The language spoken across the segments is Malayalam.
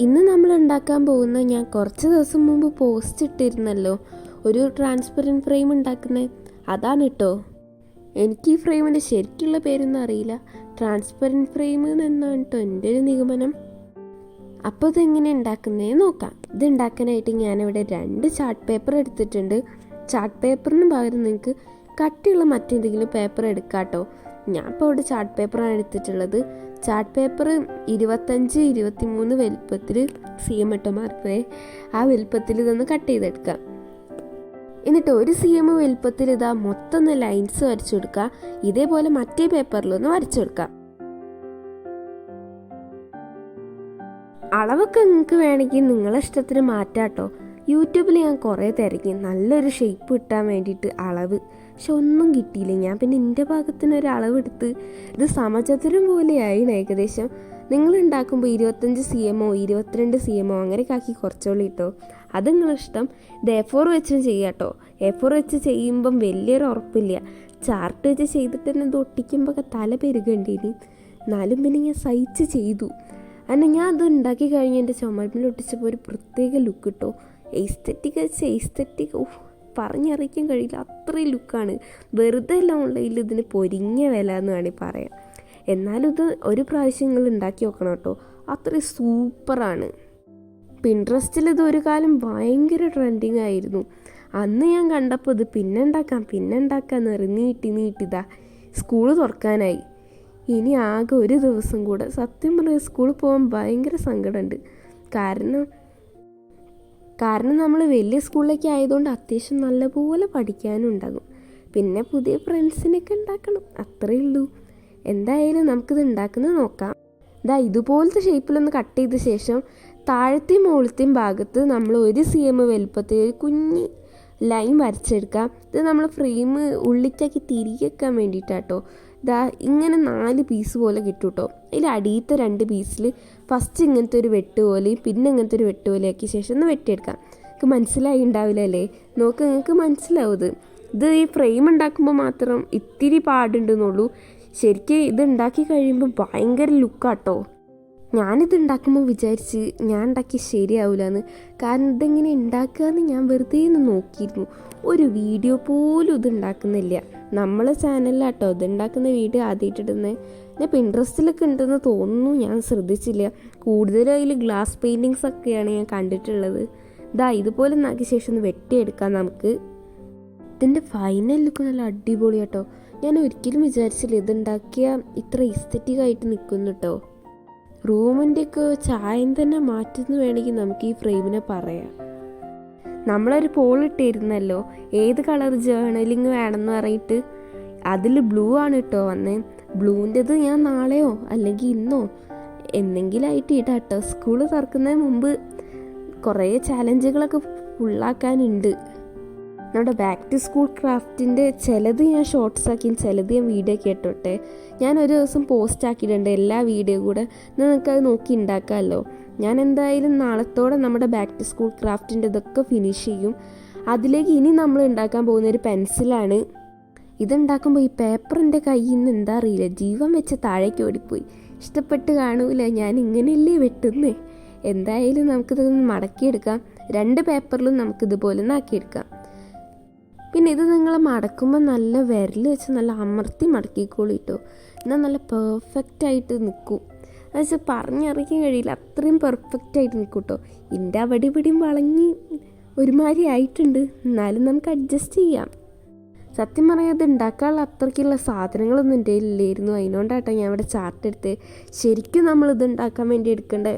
ഇന്ന് നമ്മൾ ഉണ്ടാക്കാൻ പോകുന്ന ഞാൻ കുറച്ച് ദിവസം മുമ്പ് പോസ്റ്റ് ഇട്ടിരുന്നല്ലോ. ഒരു ട്രാൻസ്പെറന്റ് ഫ്രെയിം ഉണ്ടാക്കുന്നത് അതാണ് കേട്ടോ എനിക്ക് ഈ ഫ്രെയിമിന്റെ ശരിക്കുള്ള പേരൊന്നും അറിയില്ല. ട്രാൻസ്പെറന്റ് ഫ്രെയിം എന്നാണ് കേട്ടോ എന്റെ ഒരു നിഗമനം. അപ്പോൾ ഇതെങ്ങനെ ഉണ്ടാക്കുന്നേ നോക്കാം. ഇത് ഉണ്ടാക്കാനായിട്ട് ഞാനിവിടെ രണ്ട് ചാർട്ട് പേപ്പർ എടുത്തിട്ടുണ്ട്. ചാർട്ട് പേപ്പറിന് പകരം നിങ്ങൾക്ക് കട്ടിയുള്ള മറ്റെന്തെങ്കിലും പേപ്പർ എടുക്കാം കേട്ടോ ഞാൻ ഇപ്പോൾ ഇവിടെ ചാർട്ട് പേപ്പറാണ് എടുത്തിട്ടുള്ളത്. ചാർട്ട് പേപ്പർ ഇരുപത്തഞ്ച് ഇരുപത്തി മൂന്ന് വലുപ്പത്തിൽ സി എം ഇട്ടോ മാറിപ്പോയെ ആ വലുപ്പത്തിൽ ഇതൊന്ന് കട്ട് ചെയ്തെടുക്കാം. എന്നിട്ട് ഒരു സി എം വലുപ്പത്തിൽ ഇതാ മൊത്തം ഒന്ന് ലൈൻസ് വരച്ചു കൊടുക്കുക ഇതേപോലെ മറ്റേ പേപ്പറിലൊന്ന് വരച്ചു കൊടുക്കാം. അളവൊക്കെ നിങ്ങൾക്ക് വേണമെങ്കിൽ നിങ്ങളെ ഇഷ്ടത്തിന് മാറ്റാട്ടോ. യൂട്യൂബിൽ ഞാൻ കുറേ തിരക്കി. നല്ലൊരു ഷേപ്പ് കിട്ടാൻ വേണ്ടിയിട്ട് അളവ്. പക്ഷെ ഒന്നും കിട്ടിയില്ല. ഞാൻ പിന്നെ എന്റെ ഭാഗത്തിന് ഒരളവെടുത്ത് ഇത് സമചതുരം പോലെയായിരുന്നു ഏകദേശം. നിങ്ങൾ ഉണ്ടാക്കുമ്പോൾ ഇരുപത്തഞ്ച് സി എമ്മോ ഇരുപത്തിരണ്ട് സി എമ്മോ അങ്ങനെയൊക്കെ ആക്കി കുറച്ചോളി കേട്ടോ അത് നിങ്ങളിഷ്ടം ഇത് എ ഫോർ വെച്ചും ചെയ്യാം കേട്ടോ എ ഫോർ വെച്ച് ചെയ്യുമ്പം വലിയൊരു ഉറപ്പില്ല. ചാർട്ട് വെച്ച് ചെയ്തിട്ട് തന്നെ ഇത് ഒട്ടിക്കുമ്പോൾ ഒക്കെ തല പെരുകണ്ടേനി എന്നാലും പിന്നെ ഞാൻ സഹിച്ച് ചെയ്തു. അങ്ങനെ ഞാൻ അത് ഉണ്ടാക്കി കഴിഞ്ഞ് എന്റെ ചുമരിൽ ഒട്ടിച്ചപ്പോൾ ഒരു പ്രത്യേക ലുക്ക് കിട്ടോ എസ്തറ്റിക് വെച്ച് എസ്തറ്റിക് ഓ പറഞ്ഞറിയിക്കാൻ കഴിയില്ല. അത്രയും ലുക്കാണ്. വെറുതെ അല്ല ഓൺലൈനിൽ ഇതിന് പൊരിഞ്ഞ വില എന്ന് വേണമെങ്കിൽ പറയാം. എന്നാലും ഇത് ഒരു പ്രാവശ്യം നിങ്ങൾ ഉണ്ടാക്കി നോക്കണം കേട്ടോ. അത്രയും സൂപ്പറാണ് പിൻട്രസ്റ്റിൽ ഇത് ഒരു കാലം ഭയങ്കര ട്രെൻഡിങ് ആയിരുന്നു. അന്ന് ഞാൻ കണ്ടപ്പോൾ ഇത് പിന്നെ ഉണ്ടാക്കാം പിന്നെ ഉണ്ടാക്കാം എന്ന് പറയും നീട്ടി നീട്ടിതാ സ്കൂൾ തുറക്കാനായി. ഇനി ആകെ ഒരു ദിവസം കൂടെ സത്യം പറഞ്ഞാൽ സ്കൂളിൽ പോകാൻ ഭയങ്കര സങ്കടമുണ്ട് കാരണം കാരണം നമ്മൾ വലിയ സ്കൂളിലേക്ക് ആയതുകൊണ്ട് അത്യാവശ്യം നല്ലപോലെ പഠിക്കാനും ഉണ്ടാകും പിന്നെ പുതിയ ഫ്രണ്ട്സിനൊക്കെ ഉണ്ടാക്കണം അത്രയേ ഉള്ളൂ. എന്തായാലും നമുക്കിത് ഉണ്ടാക്കുന്നത് നോക്കാം. ഇതാ ഇതുപോലത്തെ ഷേപ്പിലൊന്ന് കട്ട് ചെയ്ത ശേഷം താഴത്തെയും മുകളിലത്തെയും ഭാഗത്ത് നമ്മൾ ഒരു സി എം വലുപ്പത്തിൽ ഒരു കുഞ്ഞ് ലൈൻ വരച്ചെടുക്കാം. ഇത് നമ്മൾ ഫ്രെയിം ഉള്ളിക്കാക്കി തിരികെക്കാൻ വേണ്ടിയിട്ടാട്ടോ. ഇതാ ഇങ്ങനെ നാല് പീസ് പോലെ കിട്ടും കേട്ടോ അതിൽ അടിയത്തെ രണ്ട് പീസിൽ ഫസ്റ്റ് ഇങ്ങനത്തെ ഒരു വെട്ട് പോലെയും പിന്നെ ഇങ്ങനത്തെ ഒരു വെട്ട് പോലെ ആക്കിയ ശേഷം ഒന്ന് വെട്ടിയെടുക്കാം. നിങ്ങൾക്ക് മനസ്സിലായി ഉണ്ടാവില്ല അല്ലേ നോക്ക് നിങ്ങൾക്ക് മനസ്സിലാവും ഇത്. ഈ ഫ്രെയിം ഉണ്ടാക്കുമ്പോൾ മാത്രം ഇത്തിരി പാടുണ്ടെന്നുള്ളൂ. ശരിക്കും ഇത് ഉണ്ടാക്കി കഴിയുമ്പോൾ ഭയങ്കര ലുക്കാട്ടോ ഞാനിത് ഉണ്ടാക്കുമ്പോൾ വിചാരിച്ച് ഞാൻ ഉണ്ടാക്കി ശരിയാവില്ല എന്ന് കാരണം ഇതെങ്ങനെ ഉണ്ടാക്കുക എന്ന് ഞാൻ വെറുതെ ഒന്ന് നോക്കിയിരുന്നു. ഒരു വീഡിയോ പോലും ഇത് ഉണ്ടാക്കുന്നില്ല. നമ്മളെ ചാനലിലാട്ടോ ഇതുണ്ടാക്കുന്ന വീഡിയോ ആദ്യമായിട്ടിടുന്നത് ഞാൻ പിൻട്രസ്റ്റിലൊക്കെ ഉണ്ടെന്ന് തോന്നുന്നു. ഞാൻ ശ്രദ്ധിച്ചില്ല. കൂടുതലും അതിൽ ഗ്ലാസ് പെയിന്റിങ്സ് ഒക്കെയാണ് ഞാൻ കണ്ടിട്ടുള്ളത്. ഇതാ ഇതുപോലെ നാക്കിയ ശേഷം ഒന്ന് വെട്ടിയെടുക്കാം നമുക്ക്. ഇതിന്റെ ഫൈനൽ ലുക്ക് നല്ല അടിപൊളി കേട്ടോ ഞാൻ ഒരിക്കലും വിചാരിച്ചില്ല ഇതുണ്ടാക്കിയ ഇത്ര ഇസ്തറ്റിക് ആയിട്ട് നിൽക്കുന്നു കേട്ടോ റൂമിന്റെയൊക്കെ ചായം തന്നെ മാറ്റുന്നു വേണമെങ്കിൽ നമുക്ക് ഈ ഫ്രെയിമിനെ പറയാം. നമ്മളൊരു പോൾ ഇട്ടിരുന്നല്ലോ ഏത് കളർ ജേണലിങ് വേണമെന്ന് പറഞ്ഞിട്ട്. അതിൽ ബ്ലൂ ആണ് കേട്ടോ വന്നേ. ബ്ലൂവിന്റെത് ഞാൻ നാളെയോ അല്ലെങ്കിൽ ഇന്നോ എന്തെങ്കിലായിട്ട് ഇടാം കേട്ടോ സ്കൂൾ തുറക്കുന്നതിന് മുമ്പ് കുറേ ചാലഞ്ചുകളൊക്കെ ഫുള്ളാക്കാനുണ്ട് നമ്മുടെ ബാക്ക് ടു സ്കൂൾ ക്രാഫ്റ്റിന്റെ ചിലത് ഞാൻ ഷോർട്ട്സ് ആക്കി ചിലത് ഞാൻ വീഡിയോ കേട്ടോട്ടെ ഞാൻ ഒരു ദിവസം പോസ്റ്റ് ആക്കിയിട്ടുണ്ട് എല്ലാ വീഡിയോ കൂടെ. നിങ്ങൾക്ക് അത് നോക്കി ഉണ്ടാക്കാമല്ലോ. ഞാൻ എന്തായാലും നാളത്തോടെ നമ്മുടെ ബാക്ക് ടു സ്കൂൾ ക്രാഫ്റ്റിന്റെ ഇതൊക്കെ ഫിനിഷ് ചെയ്യും. അതിലേക്ക് ഇനി നമ്മൾ ഉണ്ടാക്കാൻ പോകുന്ന ഒരു പെൻസിലാണ് ഇതുണ്ടാക്കുമ്പോൾ ഈ പേപ്പറിന്റെ കയ്യിൽ നിന്ന് എന്താ അറിയില്ല. ജീവൻ വെച്ച് താഴേക്ക് ഓടിപ്പോയി. ഇഷ്ടപ്പെട്ട് കാണൂല. ഞാൻ ഇങ്ങനെയല്ലേ വെട്ടുന്നേ? എന്തായാലും നമുക്കിതൊന്ന് മടക്കിയെടുക്കാം. രണ്ട് പേപ്പറിലും നമുക്കിതുപോലെ നാക്കിയെടുക്കാം പിന്നെ ഇത് നിങ്ങൾ മടക്കുമ്പോൾ നല്ല വിരൽ വെച്ച് നല്ല അമർത്തി മടക്കിക്കോളൂ കേട്ടോ. എന്നാൽ നല്ല പെർഫെക്റ്റായിട്ട് നിൽക്കും. എന്നുവെച്ചാൽ പറഞ്ഞറിയിക്കാൻ കഴിയില്ല. അത്രയും പെർഫെക്റ്റ് ആയിട്ട് നിൽക്കും കേട്ടോ എന്റെ അവിടെ ഇവിടെയും വളഞ്ഞ് ഒരുമാതിരി ആയിട്ടുണ്ട്. എന്നാലും നമുക്ക് അഡ്ജസ്റ്റ് ചെയ്യാം. സത്യം പറയാം അത് ഉണ്ടാക്കാനുള്ള അത്രയ്ക്കുള്ള സാധനങ്ങളൊന്നും എന്റെ ഇല്ലായിരുന്നു അതിനോണ്ടാട്ടോ ഞാൻ ഇവിടെ ചാർട്ട് എടുത്ത്. ശരിക്കും നമ്മൾ ഇത് ഉണ്ടാക്കാൻ വേണ്ടി എടുക്കേണ്ട?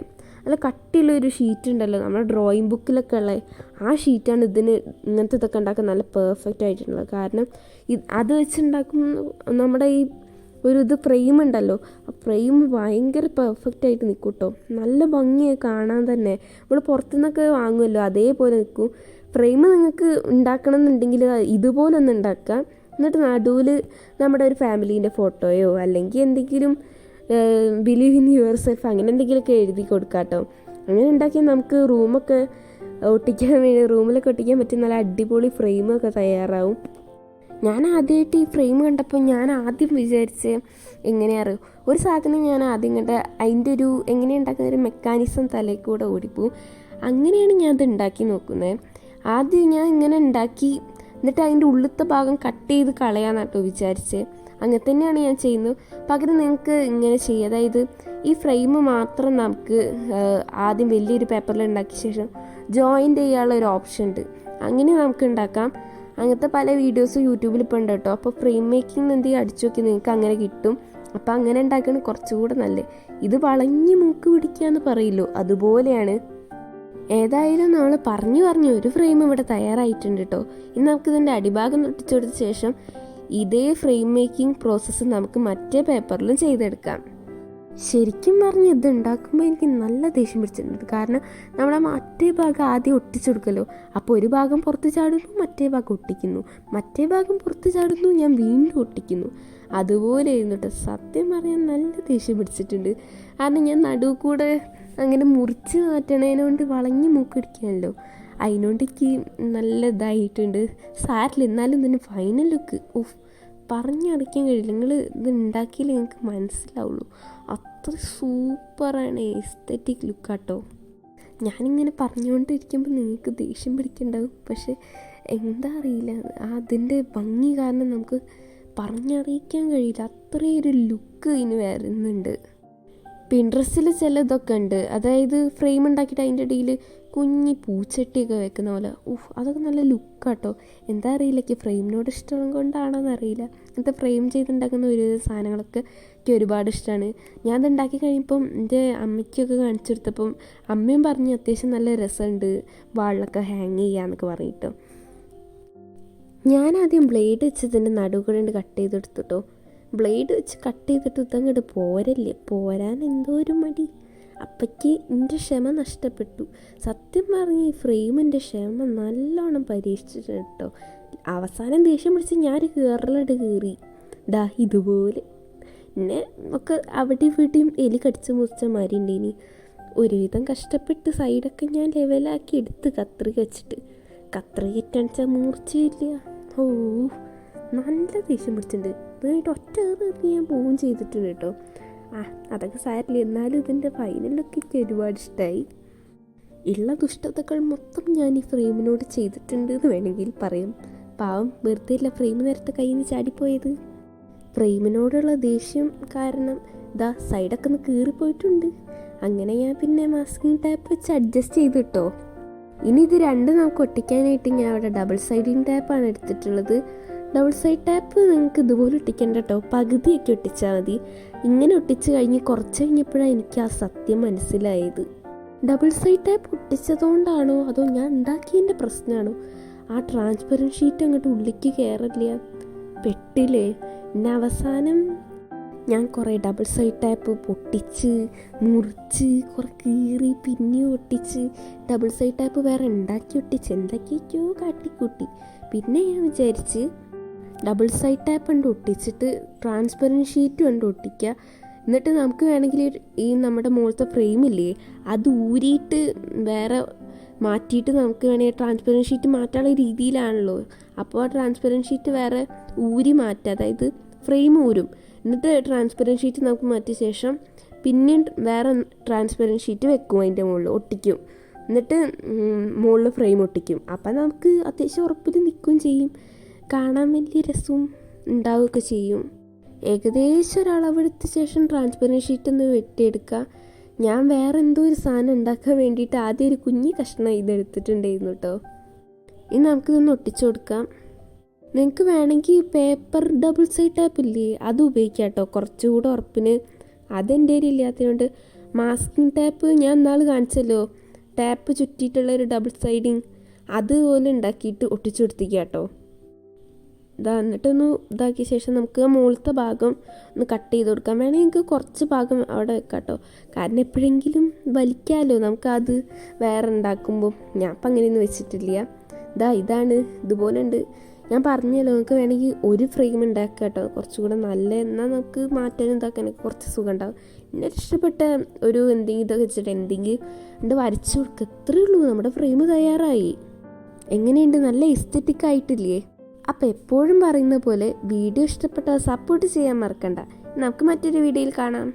നല്ല കട്ടിയുള്ള ഒരു ഷീറ്റ് ഉണ്ടല്ലോ. നമ്മുടെ ഡ്രോയിങ് ബുക്കിലൊക്കെ ഉള്ള. ആ ഷീറ്റാണ് ഇതിന് ഇങ്ങനത്തെ ഇതൊക്കെ ഉണ്ടാക്കാൻ നല്ല പെർഫെക്റ്റ് ആയിട്ടുള്ളത്. കാരണം ഇത് അത് വെച്ചുണ്ടാക്കും നമ്മുടെ ഈ ഒരു ഇത് ഫ്രെയിം ഉണ്ടല്ലോ ആ ഫ്രെയിം ഭയങ്കര പെർഫെക്റ്റ് ആയിട്ട് നിൽക്കും കേട്ടോ നല്ല ഭംഗിയായി കാണാൻ തന്നെ. നമ്മൾ പുറത്തുനിന്നൊക്കെ വാങ്ങുമല്ലോ അതേപോലെ നിൽക്കും ഫ്രെയിം നിങ്ങൾക്ക് ഉണ്ടാക്കണം എന്നുണ്ടെങ്കിൽ ഇതുപോലെ ഒന്ന് ഉണ്ടാക്കാം എന്നിട്ട് നടുവിൽ നമ്മുടെ ഒരു ഫാമിലീന്റെ ഫോട്ടോയോ അല്ലെങ്കിൽ എന്തെങ്കിലും ബിലീവ് ഇൻ യുവർ സെൽഫ് അങ്ങനെ എന്തെങ്കിലുമൊക്കെ എഴുതി കൊടുക്കാം കേട്ടോ അങ്ങനെ ഉണ്ടാക്കിയാൽ നമുക്ക് റൂമൊക്കെ ഒട്ടിക്കാൻ വേണ്ടി റൂമിലൊക്കെ ഒട്ടിക്കാൻ പറ്റിയ നല്ല അടിപൊളി ഫ്രെയിമൊക്കെ തയ്യാറാവും. ഞാൻ ആദ്യമായിട്ട് ഈ ഫ്രെയിം കണ്ടപ്പോൾ ഞാൻ ആദ്യം വിചാരിച്ച് എങ്ങനെയാറ് ഒരു സാധനം ഞാൻ ആദ്യം കണ്ട അതിന്റെ ഒരു എങ്ങനെ ഉണ്ടാക്കുന്ന ഒരു മെക്കാനിസം തലയിൽ കൂടെ ഓടിപ്പോവും. അങ്ങനെയാണ് ഞാൻ അത് ഉണ്ടാക്കി നോക്കുന്നത് ആദ്യം ഞാൻ ഇങ്ങനെ ഉണ്ടാക്കി എന്നിട്ട് അതിന്റെ ഉള്ളിലത്തെ ഭാഗം കട്ട് ചെയ്ത് കളയാന്നാട്ടോ വിചാരിച്ച്. അങ്ങനെ തന്നെയാണ് ഞാൻ ചെയ്യുന്നത്. പകരം നിങ്ങൾക്ക് ഇങ്ങനെ ചെയ്യുക അതായത് ഈ ഫ്രെയിം മാത്രം നമുക്ക് ആദ്യം വലിയൊരു പേപ്പറിൽ ഉണ്ടാക്കിയ ശേഷം ജോയിന്റ് ചെയ്യാനുള്ള ഒരു ഓപ്ഷൻ ഉണ്ട്. അങ്ങനെ നമുക്ക് ഉണ്ടാക്കാം അങ്ങനത്തെ പല വീഡിയോസും യൂട്യൂബിൽ ഇപ്പോൾ ഉണ്ട് കേട്ടോ. അപ്പോൾ ഫ്രെയിം മേക്കിംഗ് എന്തെങ്കിലും അടിച്ചു നോക്കി നിങ്ങൾക്ക് അങ്ങനെ കിട്ടും. അപ്പോൾ അങ്ങനെ ഉണ്ടാക്കുന്നത് കുറച്ചുകൂടെ നല്ലത്. ഇത് വളഞ്ഞ് മൂക്ക് പിടിക്കുക എന്ന് പറയില്ലോ അതുപോലെയാണ് ഏതായാലും നമ്മൾ പറഞ്ഞു പറഞ്ഞു ഒരു ഫ്രെയിം ഇവിടെ തയ്യാറായിട്ടുണ്ട് കേട്ടോ. ഇനി നമുക്ക് ഇതിന്റെ അടിഭാഗം ഒട്ടിച്ചെടുത്ത ശേഷം ഇതേ ഫ്രെയിം മേക്കിംഗ് പ്രോസസ്സ് നമുക്ക് മറ്റേ പേപ്പറിലും ചെയ്തെടുക്കാം. ശരിക്കും പറഞ്ഞ് ഇത് ഉണ്ടാക്കുമ്പോൾ എനിക്ക് നല്ല ദേഷ്യം പിടിച്ചിട്ടുണ്ട്. കാരണം നമ്മൾ മറ്റേ ഭാഗം ആദ്യം ഒട്ടിച്ചെടുക്കല്ലോ അപ്പോൾ ഒരു ഭാഗം പുറത്ത് ചാടുന്നു മറ്റേ ഭാഗം ഒട്ടിക്കുന്നു. മറ്റേ ഭാഗം പുറത്ത് ചാടുന്നു ഞാൻ വീണ്ടും ഒട്ടിക്കുന്നു. അതുപോലെ ഇരുന്നിട്ട് സത്യം പറയാൻ നല്ല ദേഷ്യം പിടിച്ചിട്ടുണ്ട്. കാരണം ഞാൻ നടുവ് കൂടെ അങ്ങനെ മുറിച്ച് മാറ്റണതിനോണ്ട് വളഞ്ഞ് മൂക്കടിക്കാനല്ലോ അതിനോണ്ട് നല്ല ഇതായിട്ടുണ്ട്. സാരില്ല എന്നാലും തന്നെ ഫൈനൽ ലുക്ക് ഓഫ് പറഞ്ഞറിയിക്കാൻ കഴിയില്ല. നിങ്ങൾ ഇത് ഉണ്ടാക്കിയാലേ നിങ്ങൾക്ക് മനസ്സിലാവുള്ളൂ. അത്ര സൂപ്പറാണ് എസ്തറ്റിക് ലുക്കാട്ടോ ഞാനിങ്ങനെ പറഞ്ഞുകൊണ്ടിരിക്കുമ്പോൾ നിങ്ങൾക്ക് ദേഷ്യം പിടിക്കുന്നുണ്ടാവും പക്ഷെ എന്താ അറിയില്ല. അതിന്റെ ഭംഗി കാരണം നമുക്ക് പറഞ്ഞറിയിക്കാൻ കഴിയില്ല. അത്രയൊരു ലുക്ക് ഇതിന് വരുന്നുണ്ട്. പിൻട്രസ്റ്റിൽ ചില ഇതൊക്കെ ഉണ്ട് അതായത് ഫ്രെയിം ഉണ്ടാക്കിയിട്ട് അതിന്റെ ഇടയിൽ കുഞ്ഞി പൂച്ചട്ടിയൊക്കെ വെക്കുന്ന പോലെ. ഉഫ് അതൊക്കെ നല്ല ലുക്കാട്ടോ. എന്താ അറിയില്ല ഫ്രെയിമിനോട് ഇഷ്ടം കൊണ്ടാണോന്ന് അറിയില്ല അങ്ങനത്തെ ഫ്രെയിം ചെയ്തുണ്ടാക്കുന്ന ഒരു സാധനങ്ങളൊക്കെ എനിക്ക് ഒരുപാട് ഇഷ്ടമാണ് ഞാൻ അത് ഉണ്ടാക്കി കഴിയുമ്പം എന്റെ അമ്മയ്ക്കൊക്കെ കാണിച്ചു കൊടുത്തപ്പം അമ്മയും പറഞ്ഞു അത്യാവശ്യം നല്ല രസമുണ്ട് വാളിലൊക്കെ ഹാങ് ചെയ്യാന്നൊക്കെ പറഞ്ഞിട്ടോ. ഞാൻ ആദ്യം ബ്ലേഡ് വെച്ചതിന്റെ നടുവുകൾ നടുകൂടെ കട്ട് ചെയ്തെടുത്തിട്ടോ. ബ്ലേഡ് വെച്ച് കട്ട് ചെയ്തിട്ട് ഇതങ്ങോട്ട് പോരല്ലേ? പോരാൻ എന്തോ ഒരു മടി. അപ്പയ്ക്ക് എന്റെ ക്ഷമ നഷ്ടപ്പെട്ടു. സത്യം പറഞ്ഞ് ഈ ഫ്രെയിമിന്റെ ക്ഷമ നല്ലോണം പരീക്ഷിച്ചിട്ട് കേട്ടോ. അവസാനം ദേഷ്യം പിടിച്ച് ഞാൻ കയറലട് കയറി ദാ ഇതുപോലെ. പിന്നെ ഒക്കെ അവിടെ ഇവിടെയും എലി കടിച്ച് മുറിച്ച മാതിരി ഉണ്ടേനി ഒരുവിധം കഷ്ടപ്പെട്ട് സൈഡൊക്കെ ഞാൻ ലെവലാക്കി എടുത്ത് കത്രിക വെച്ചിട്ട്. കത്രിക കത്രികറ്റാണെച്ചാൽ മൂർച്ചയില്ല. ഓ നല്ല ദേഷ്യം പിടിച്ചിട്ടുണ്ട് കഴിഞ്ഞിട്ട് ഒറ്റ ഏറി ഞാൻ പോവുകയും ചെയ്തിട്ടുണ്ട് കേട്ടോ. ആ അതൊക്കെ സാരില്ല. എന്നാലും ഇതിന്റെ ഫൈനലൊക്കെ എനിക്ക് ഒരുപാട് ഇഷ്ടമായി ഉള്ള ദുഷ്ടതകൾ മൊത്തം ഞാൻ ഈ ഫ്രെയിമിനോട് ചെയ്തിട്ടുണ്ട് എന്ന് വേണമെങ്കിൽ പറയും. പാവം വെറുതെ ഇല്ല ഫ്രെയിം നേരത്തെ കയ്യിൽ നിന്ന് ചാടിപ്പോയത്. ഫ്രെയിമിനോടുള്ള ദേഷ്യം കാരണം ഇതാ സൈഡൊക്കെ ഒന്ന് കീറിപ്പോയിട്ടുണ്ട്. അങ്ങനെ ഞാൻ പിന്നെ മാസ്കിങ് ടാപ്പ് വെച്ച് അഡ്ജസ്റ്റ് ചെയ്തു കിട്ടോ. ഇനി ഇത് രണ്ടും നമുക്ക് ഒട്ടിക്കാനായിട്ട് ഞാൻ അവിടെ ഡബിൾ സൈഡിങ് ടാപ്പാണ് എടുത്തിട്ടുള്ളത്. ഡബിൾ സൈഡ് ടാപ്പ് നിങ്ങൾക്ക് ഇതുപോലെ ഒട്ടിക്കേണ്ട കേട്ടോ പകുതിയൊക്കെ ഒട്ടിച്ചാൽ മതി. ഇങ്ങനെ ഒട്ടിച്ച് കഴിഞ്ഞ് കുറച്ച് കഴിഞ്ഞപ്പോഴാണ് എനിക്ക് ആ സത്യം മനസ്സിലായത്. ഡബിൾ സൈഡ് ടാപ്പ് ഒട്ടിച്ചതുകൊണ്ടാണോ അതോ ഞാൻ ഉണ്ടാക്കിയതിന്റെ പ്രശ്നമാണോ? ആ ട്രാൻസ്പെറന്റ് ഷീറ്റ് അങ്ങോട്ട് ഉള്ളിക്ക് കയറില്ല പെട്ടില്ലേ? പിന്നെ അവസാനം ഞാൻ കുറേ ഡബിൾ സൈഡ് ടാപ്പ് പൊട്ടിച്ച് മുറിച്ച് കുറേ കീറി പിന്നെ ഒട്ടിച്ച് ഡബിൾ സൈഡ് ടാപ്പ് വേറെ ഉണ്ടാക്കി ഒട്ടിച്ച് എന്തൊക്കെയൊക്കെയോ കാട്ടിക്കൂട്ടി. പിന്നെ ഞാൻ വിചാരിച്ച് ഡബിൾ സൈഡ് ടാപ്പ് ഉണ്ട് ഒട്ടിച്ചിട്ട് ട്രാൻസ്പെറന്റ് ഷീറ്റ് ഉണ്ട് ഒട്ടിക്കുക എന്നിട്ട് നമുക്ക് വേണമെങ്കിൽ ഈ നമ്മുടെ മുകളിലത്തെ ഫ്രെയിമില്ലേ അത് ഊരിയിട്ട് വേറെ മാറ്റിയിട്ട് നമുക്ക് വേണമെങ്കിൽ ട്രാൻസ്പെറന്റ് ഷീറ്റ് മാറ്റാനുള്ള രീതിയിലാണല്ലോ. അപ്പോൾ ആ ട്രാൻസ്പെറന്റ് ഷീറ്റ് വേറെ ഊരി മാറ്റുക. അതായത് ഫ്രെയിം ഊരും. എന്നിട്ട് ട്രാൻസ്പെറന്റ് ഷീറ്റ് നമുക്ക് മാറ്റിയ ശേഷം പിന്നെയും വേറെ ട്രാൻസ്പെറന്റ് ഷീറ്റ് വെക്കും അതിന്റെ മുകളിൽ ഒട്ടിക്കും. എന്നിട്ട് മുകളിൽ ഫ്രെയിം ഒട്ടിക്കും. അപ്പം നമുക്ക് അത്യാവശ്യം ഉറപ്പിൽ നിൽക്കുകയും ചെയ്യും. കാണാൻ വലിയ രസവും ഉണ്ടാവുകയൊക്കെ ചെയ്യും. ഏകദേശം ഒരളവെടുത്ത ശേഷം ട്രാൻസ്പെറന്റ് ഷീറ്റ് ഒന്ന് വെട്ടിയെടുക്കുക. ഞാൻ വേറെ എന്തോ ഒരു സാധനം ഉണ്ടാക്കാൻ വേണ്ടിയിട്ട് ആദ്യം ഒരു കുഞ്ഞി കഷ്ണം ഇതെടുത്തിട്ടുണ്ടായിരുന്നു കേട്ടോ ഇനി നമുക്കിതൊന്ന് ഒട്ടിച്ചു കൊടുക്കാം. നിങ്ങൾക്ക് വേണമെങ്കിൽ പേപ്പർ ഡബിൾ സൈഡ് ടാപ്പ് ഇല്ലേ? അത് ഉപയോഗിക്കാം കേട്ടോ കുറച്ചുകൂടെ ഉറപ്പിന്. അതെന്റെ കയ്യിൽ ഇല്ലാത്തതുകൊണ്ട് മാസ്കിങ് ടാപ്പ് ഞാൻ ഇന്നാൾ കാണിച്ചല്ലോ. ടാപ്പ് ചുറ്റിയിട്ടുള്ള ഒരു ഡബിൾ സൈഡിങ് അതുപോലെ ഉണ്ടാക്കിയിട്ട് ഒട്ടിച്ചു കൊടുത്തിക്കുക കേട്ടോ ഇതാ എന്നിട്ടൊന്ന് ഇതാക്കിയ ശേഷം നമുക്ക് മുകളിലത്തെ ഭാഗം ഒന്ന് കട്ട് ചെയ്ത് കൊടുക്കാം. വേണമെങ്കിൽ നിങ്ങൾക്ക് കുറച്ച് ഭാഗം അവിടെ വെക്കാം കേട്ടോ കാരണം എപ്പോഴെങ്കിലും വലിക്കാമല്ലോ നമുക്കത് വേറെ ഉണ്ടാക്കുമ്പോൾ ഞാൻ അപ്പം അങ്ങനെയൊന്നും വെച്ചിട്ടില്ല. ഇതാ ഇതാണ് ഇതുപോലെ ഉണ്ട് ഞാൻ പറഞ്ഞല്ലോ നമുക്ക് വേണമെങ്കിൽ ഒരു ഫ്രെയിം ഉണ്ടാക്കുക കേട്ടോ കുറച്ചുകൂടെ നല്ല എന്നാൽ നമുക്ക് മാറ്റാനും ഇതാക്കാനൊക്കെ കുറച്ച് സുഖം ഉണ്ടാകും എന്നെ ഇഷ്ടപ്പെട്ട ഒരു എന്തെങ്കിലും ഇതൊക്കെ വെച്ചിട്ട് എന്തെങ്കിലും ഉണ്ട് വരച്ചു കൊടുക്കുക ഇത്രയേ ഉള്ളൂ നമ്മുടെ ഫ്രെയിം തയ്യാറായി. എങ്ങനെയുണ്ട്? നല്ല എസ്തെറ്റിക് ആയിട്ടില്ലേ? അപ്പോൾ എപ്പോഴും പറയുന്ന പോലെ വീഡിയോ ഇഷ്ടപ്പെട്ടാൽ സപ്പോർട്ട് ചെയ്യാൻ മറക്കണ്ട. നമുക്ക് മറ്റൊരു വീഡിയോയിൽ കാണാം.